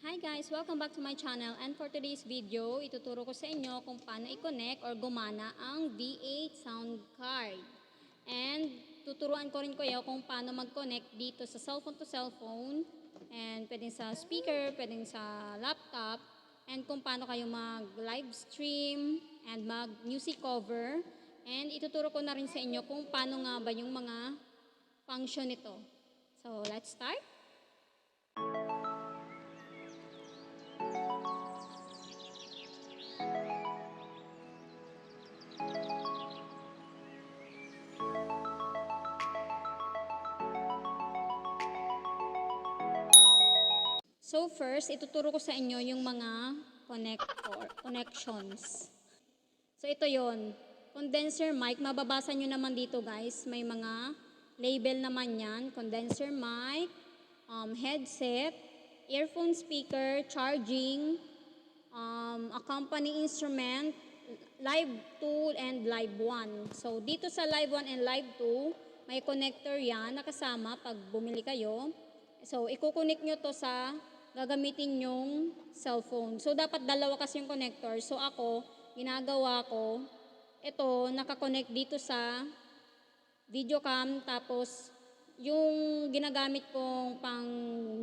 Hi guys! Welcome back to my channel and for today's video, ituturo ko sa inyo kung paano i-connect or gumana ang V8 sound card. And tuturuan ko rin kayo kung paano mag-connect dito sa cellphone to cellphone and pwedeng sa speaker, pwedeng sa laptop and kung paano kayo mag-live stream and mag-music cover. And ituturo ko na rin sa inyo kung paano nga ba yung mga function nito. So, let's start. So first, ituturo ko sa inyo yung mga connector, connections. So ito yon Condenser mic, mababasa nyo naman dito guys. May mga label naman yan. Condenser mic, um, headset, earphone speaker, charging, um, accompanying instrument, live 2 and live 1. So dito sa live 1 and live 2, may connector yan nakasama pag bumili kayo. So ikukunik nyo to sa gagamitin yung cellphone. So dapat dalawa kasi yung connector. So ako, ginagawa ko, ito nakakonect dito sa video cam tapos yung ginagamit kong pang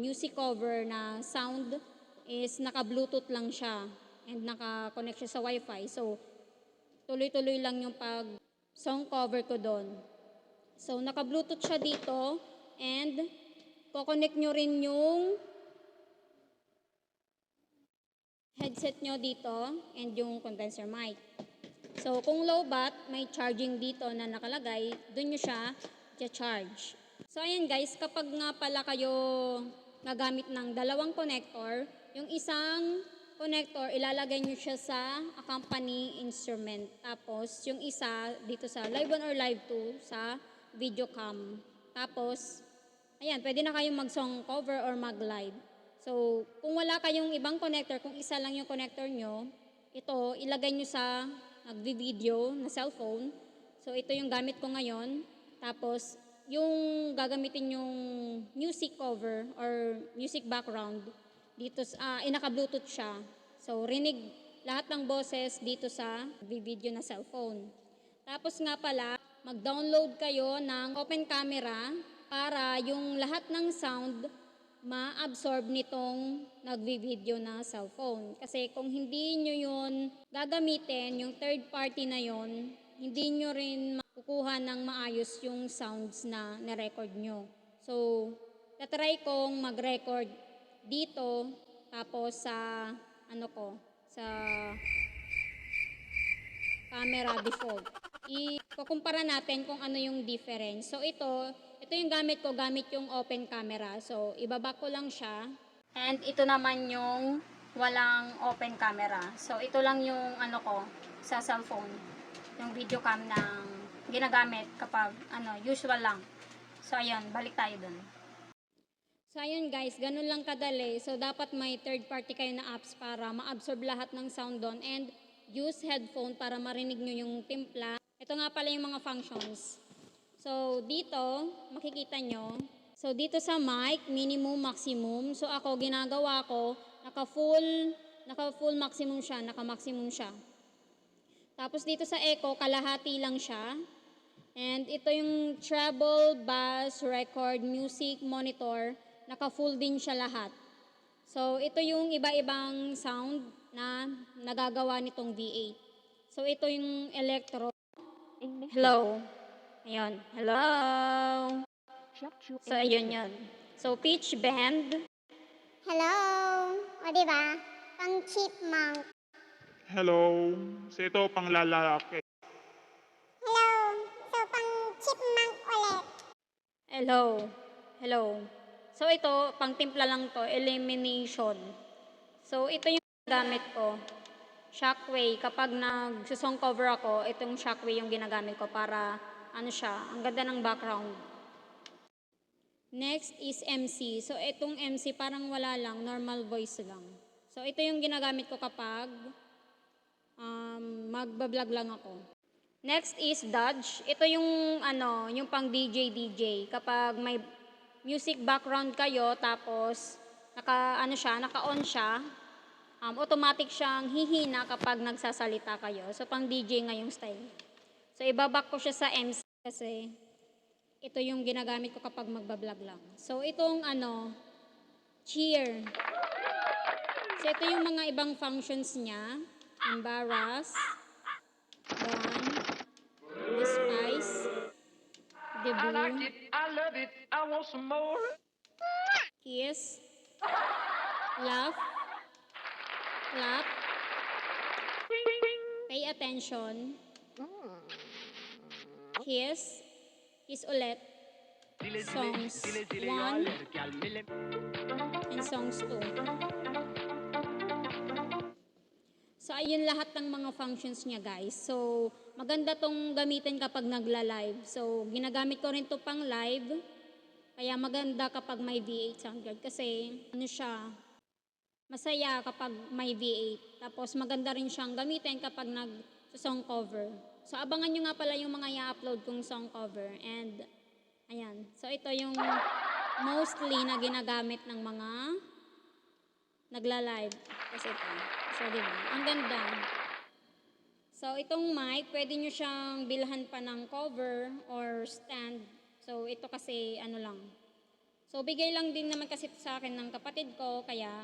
music cover na sound is naka-bluetooth lang siya and naka-connect siya sa wifi. So, tuloy-tuloy lang yung pag song cover ko doon. So, naka-bluetooth siya dito and kukonect nyo rin yung headset nyo dito and yung condenser mic. So, kung low bat, may charging dito na nakalagay, dun nyo siya charge. So, ayan guys, kapag nga pala kayo nagamit ng dalawang connector, yung isang connector, ilalagay nyo siya sa accompany instrument. Tapos, yung isa dito sa live 1 or live 2 sa video cam. Tapos, ayan, pwede na kayong mag-song cover or mag-live. So, kung wala kayong ibang connector, kung isa lang yung connector nyo, ito, ilagay nyo sa nagvi-video na cellphone. So, ito yung gamit ko ngayon. Tapos, yung gagamitin yung music cover or music background, dito, sa- ah, inaka-bluetooth siya. So, rinig lahat ng boses dito sa video na cellphone. Tapos nga pala, mag-download kayo ng open camera para yung lahat ng sound ma-absorb nitong nagvi-video na cellphone. Kasi kung hindi nyo yun gagamitin, yung third party na yun, hindi nyo rin makukuha ng maayos yung sounds na na-record nyo. So, tatry kong mag-record dito, tapos sa, ano ko, sa camera default. I-kumpara natin kung ano yung difference. So ito, ito yung gamit ko, gamit yung open camera. So ibaba ko lang siya. And ito naman yung walang open camera. So ito lang yung ano ko sa cellphone. Yung video cam ng ginagamit kapag ano, usual lang. So ayun, balik tayo dun. So ayun guys, ganun lang kadali. So dapat may third party kayo na apps para ma-absorb lahat ng sound doon and use headphone para marinig nyo yung timpla. Ito nga pala yung mga functions. So dito, makikita nyo. So dito sa mic, minimum, maximum. So ako, ginagawa ko, naka-full, naka-full maximum siya, naka-maximum siya. Tapos dito sa echo, kalahati lang siya. And ito yung treble, bass, record, music, monitor. Naka-full din siya lahat. So, ito yung iba-ibang sound na nagagawa nitong V8. So, ito yung electro. Hello. Ayun. Hello. So, ayun yun. So, pitch bend. Hello! O, di ba? Pang chipmunk. Hello. So ito pang lalaki. Hello! So, pang chipmunk ulit. Hello. Hello. So, ito, pang timpla lang to, elimination. So, ito yung gamit ko. Shockwave. Kapag nag-song cover ako, itong shockwave yung ginagamit ko para, ano siya, ang ganda ng background. Next is MC. So, itong MC parang wala lang, normal voice lang. So, ito yung ginagamit ko kapag um, magbablog lang ako. Next is Dodge. Ito yung ano, yung pang DJ DJ. Kapag may music background kayo tapos naka, ano siya, naka-on siya. Um, automatic siyang hihina kapag nagsasalita kayo. So, pang DJ ngayong style. So, ibabak ko siya sa MC kasi ito yung ginagamit ko kapag magbablog lang. So, itong ano, cheer. So, ito yung mga ibang functions niya. Embarrass, ban, despise, I like debut, it, I love it, I want some more. kiss, laugh, clap, pay attention, kiss, kiss ulit, songs 1 and songs 2. So, ayun lahat ng mga functions niya, guys. So, maganda tong gamitin kapag nagla-live. So, ginagamit ko rin to pang live. Kaya maganda kapag may V8 sound card. Kasi, ano siya, masaya kapag may V8. Tapos, maganda rin siyang gamitin kapag nag-song cover. So, abangan nyo nga pala yung mga i-upload kong song cover. And, ayan. So, ito yung mostly na ginagamit ng mga nagla-live. Kasi ito. So, di ba? Ang ganda. So, itong mic, pwede nyo siyang bilhan pa ng cover or stand. So, ito kasi, ano lang. So, bigay lang din naman kasi sa akin ng kapatid ko, kaya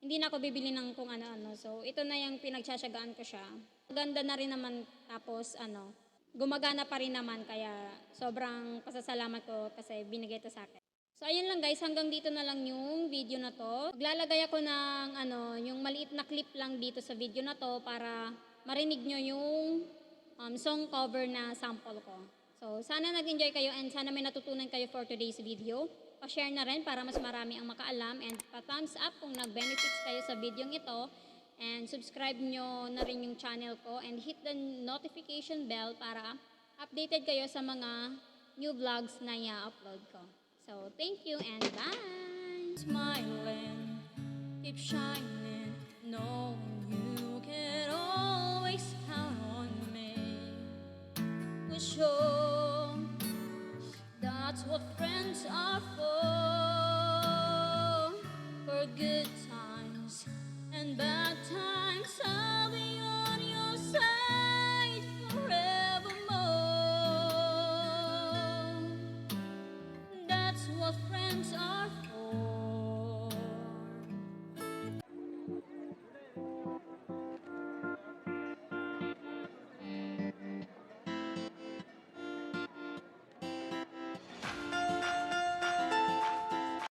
hindi na ako bibili ng kung ano-ano. So, ito na yung pinagtsatsagaan ko siya. Ganda na rin naman, tapos ano, gumagana pa rin naman, kaya sobrang pasasalamat ko kasi binigay ito sa akin. So, ayun lang guys, hanggang dito na lang yung video na to. Maglalagay ako ng ano, yung maliit na clip lang dito sa video na to para marinig nyo yung um, song cover na sample ko. So, sana nag-enjoy kayo and sana may natutunan kayo for today's video. Pa-share na rin para mas marami ang makaalam and pa-thumbs up kung nag-benefits kayo sa video ito. And subscribe nyo na rin yung channel ko and hit the notification bell para updated kayo sa mga new vlogs na i-upload ko. So, thank you and bye! Smiling, keep shining.